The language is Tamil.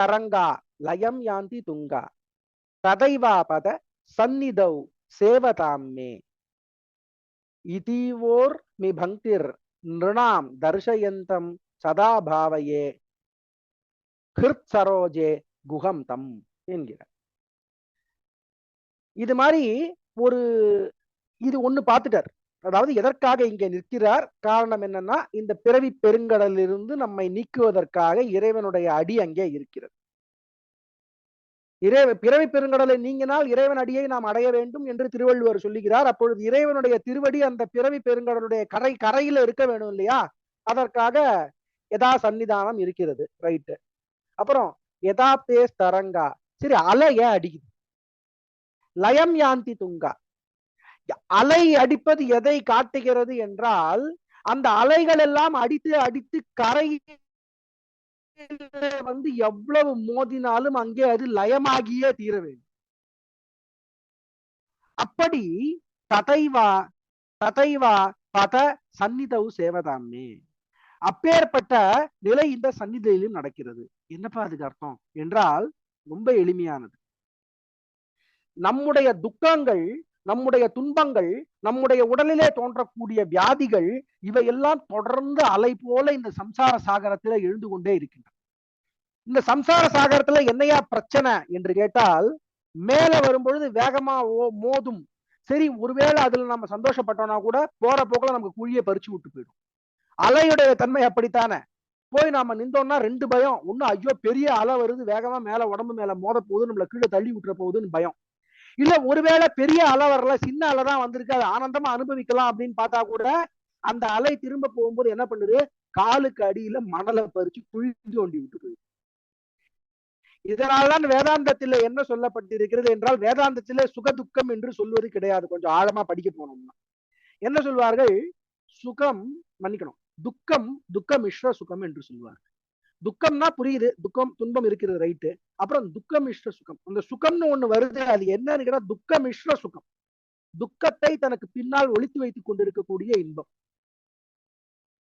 தரங்கா லயம் யாந்தி துங்கா. ததைவா பத சந்நிதௌ சேவதாம்மே. இதீவோர் மிபங்கிர் நிருணாம் தர்ஷயந்தம் சதா பாவையே கிருத் சரோஜே குகம் தம் என்கிறார். இது மாதிரி ஒரு இது ஒண்ணு பார்த்துட்டார். அதாவது எதற்காக இங்கே நிற்கிறார்? காரணம் என்னன்னா இந்த பிறவி பெருங்கடலிலிருந்து நம்மை நீக்குவதற்காக இறைவனுடைய அடி அங்கே இருக்கிறது. இறை பிறவி பெருங்கடலை நீங்கினால் இறைவன் அடியை நாம் அடைய வேண்டும் என்று திருவள்ளுவர் சொல்லுகிறார். அப்பொழுது இறைவனுடைய திருவடி அந்த பிறவி பெருங்கடலுடைய கரை கரையில இருக்க வேணும் இல்லையா? அதற்காக யதா சன்னிதானம் இருக்கிறது ரைட்டு அப்புறம் யதா பேஸ் தரங்கா. சரி அலை ஏன் அடிக்குது? லயம் யாந்தி துங்கா. அலை அடிப்பது எதை காட்டுகிறது என்றால் அந்த அலைகள் எல்லாம் அடித்து அடித்து கரை வந்து எவ்வளவு மோதினாலும் அங்கே அது லயமாகியே தீர வேண்டும். அப்படி ததைவா ததைவா பத சந்நிதவு சேவதாமே அப்பேற்பட்ட நிலை இந்த சந்நிதியிலும் நடக்கிறது. என்னப்பா அதுக்கு அர்த்தம்? என்றால் ரொம்ப எளிமையானது. நம்முடைய துக்கங்கள் நம்முடைய துன்பங்கள் நம்முடைய உடலிலே தோன்றக்கூடிய வியாதிகள் இவையெல்லாம் தொடர்ந்து அலை போல இந்த சம்சார சாகரத்துல எழுந்து கொண்டே இருக்கின்றன. இந்த சம்சார சாகரத்துல என்னையா பிரச்சனை என்று கேட்டால் மேல வரும்பொழுது வேகமா ஓ மோதும். சரி ஒருவேளை அதுல நம்ம சந்தோஷப்பட்டோம்னா கூட போற போக்குல நமக்கு குழியை பறிச்சு விட்டு போயிடும். அலையுடைய தன்மை அப்படித்தானே? போய் நாம நின்றோம்னா ரெண்டு பயம். ஒன்னும் ஐயோ பெரிய அலை வருது வேகமா மேல உடம்பு மேல மோத போகுது நம்மள கீழே தள்ளி விட்டுற போகுதுன்னு பயம். இல்ல ஒருவேளை பெரிய அலை வரல சின்ன அலை தான் வந்திருக்கு அது ஆனந்தமா அனுபவிக்கலாம் அப்படின்னு பார்த்தா கூட அந்த அலை திரும்ப போகும்போது என்ன பண்ணுது? காலுக்கு அடியில மணலை பறிச்சு குழி தோண்டி விட்டு போயிடும் இதனால்தான் வேதாந்தத்தில என்ன சொல்லப்பட்டிருக்கிறது என்றால் வேதாந்தத்திலே சுக துக்கம் என்று சொல்வது கிடையாது. கொஞ்சம் ஆழமா படிக்க போனோம்னா. என்ன சொல்வார்கள்? சுகம் மன்னிக்கணும். துக்கம் துக்கம் மிஸ்ர சுகம் என்று சொல்வார்கள். துக்கம்னா புரியுது. துக்கம் துன்பம் இருக்கிறது ரைட்டு அப்புறம் துக்கம் மிஸ்ர சுகம். அந்த சுகம்னு ஒண்ணு வருது அது என்னன்னு கேட்டா துக்க மிஸ்ர சுகம். துக்கத்தை தனக்கு பின்னால் ஒழித்து வைத்துக் கொண்டிருக்கக்கூடிய இன்பம்.